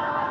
you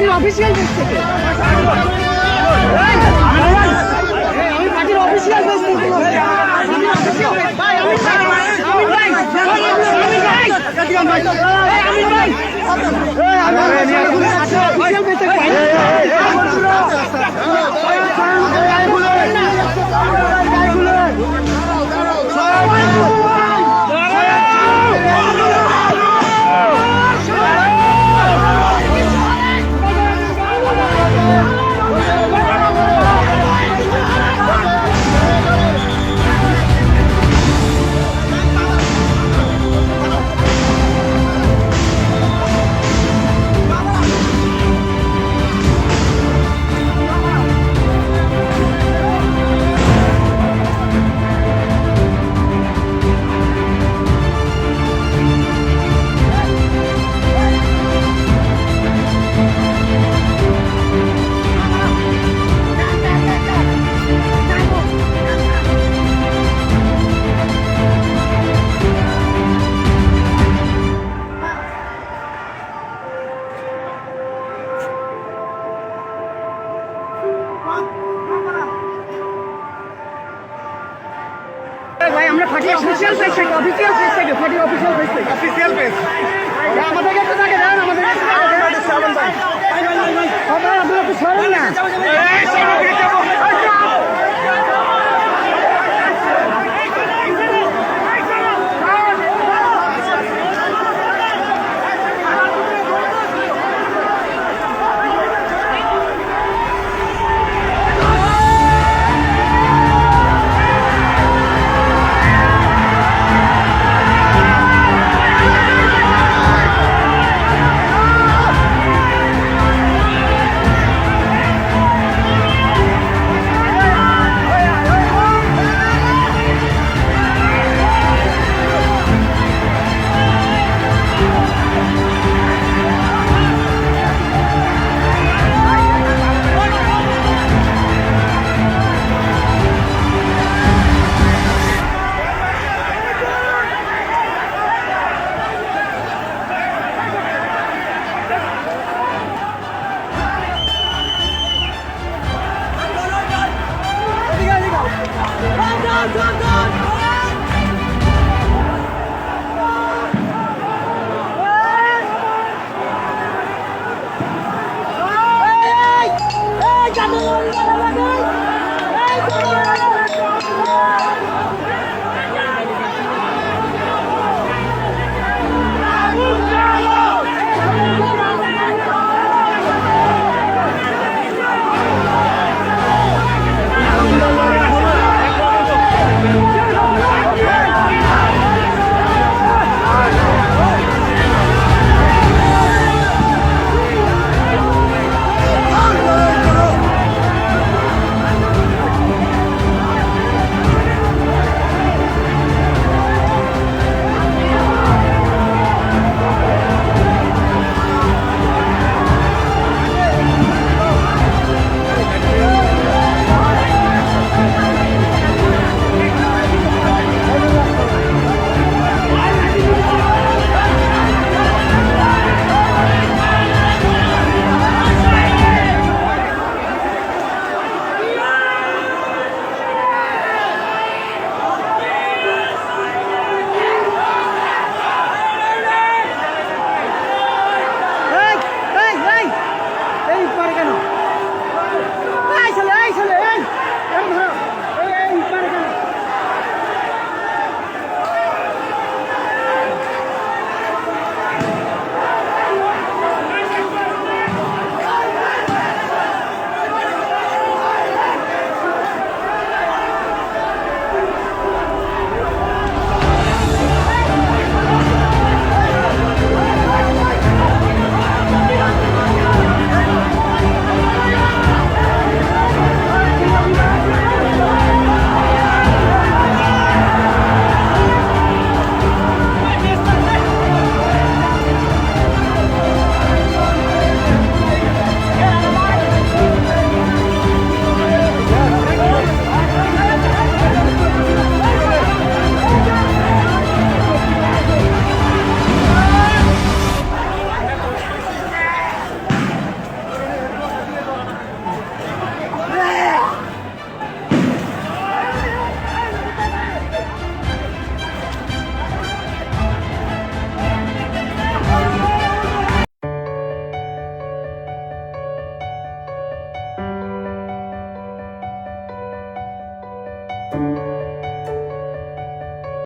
পার্টির official page থেকে আমি পার্টির থেকে আমি আমরা পার্টির অফিসিয়াল পেজ থেকে অফিসিয়াল পেজ থেকে পার্টির অফিসিয়াল পেজ থেকে অফিসিয়াল পেজ আমাদের কাছে থাকে দেন আমাদের কাছে থাকে আপনারা একটু সরেন না Come on, come on.